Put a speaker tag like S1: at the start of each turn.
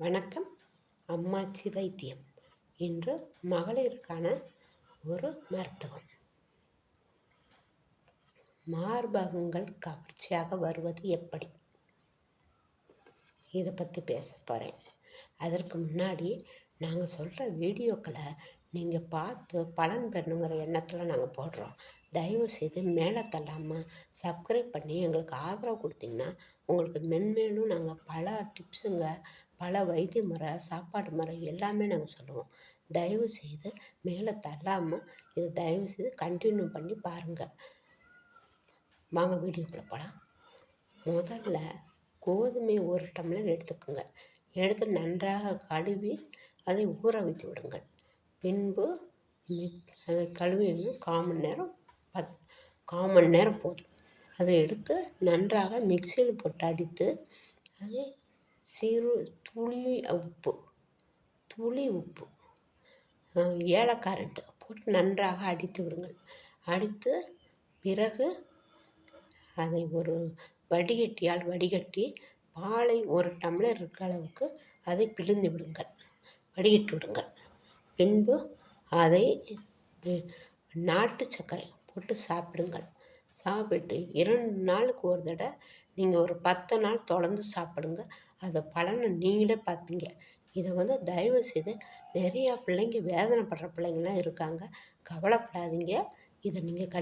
S1: வணக்கம். அம்மாச்சி வைத்தியம் இன்று மகளிருக்கான ஒரு மருத்துவம். மார்பகங்கள் கவர்ச்சியாக வருவது எப்படி? இதை பற்றி பேச போகிறேன் அதற்கு முன்னாடி நாங்கள் சொல்கிற வீடியோக்களை நீங்கள் பார்த்து பலன் பெறணுங்கிற எண்ணத்தில் நாங்கள் போடுறோம். தயவு செய்து மேலே தள்ளாமல் சப்ஸ்கிரைப் பண்ணி எங்களுக்கு ஆதரவு கொடுத்தீங்கன்னா உங்களுக்கு மென்மேலும் நாங்கள் பல டிப்ஸுங்க பல வைத்திய முறை சாப்பாடு முறை எல்லாமே நாங்கள் சொல்லுவோம். தயவு செய்து மேலே தள்ளாமல் இதை தயவு செய்து கண்டினியூ பண்ணி பாருங்கள் வாங்க வீடியோக்குள்ளே போகலாம் முதல்ல கோதுமை ஒரு டம்ளர் எடுத்துக்கோங்க. எடுத்து நன்றாக கழுவி அதை ஊற வைத்து விடுங்கள். பின்பு அதை கழுவி கால் மணி நேரம் பத் கால் மணி நேரம் போதும். அதை எடுத்து நன்றாக மிக்சியில் போட்டு அடித்து அதை சிறு துளி உப்பு துளி உப்பு ஏலக்காய் ரெண்டு போட்டு நன்றாக அடித்து விடுங்கள். அடித்து பிறகு அதை ஒரு வடிகட்டியால் வடிகட்டி பாலை ஒரு டம்ளர் இருக்கிற அளவுக்கு அதை பிழிந்து விடுங்கள். வடிகட்டி விடுங்கள். பின்பு அதை நாட்டு சர்க்கரை போட்டு சாப்பிடுங்கள். சாப்பிட்டு இரண்டு நாளுக்கு ஒரு தடவை நீங்கள் ஒரு பத்து நாள் தொடர்ந்து சாப்பிடுங்க. அதை பலனை நீங்களே பார்ப்பீங்க. இதை வந்து தயவு செய்து நிறையா பிள்ளைங்க வேதனைப்படுற பிள்ளைங்கள்லாம் இருக்காங்க. கவலைப்படாதீங்க. இதை நீங்கள் கண்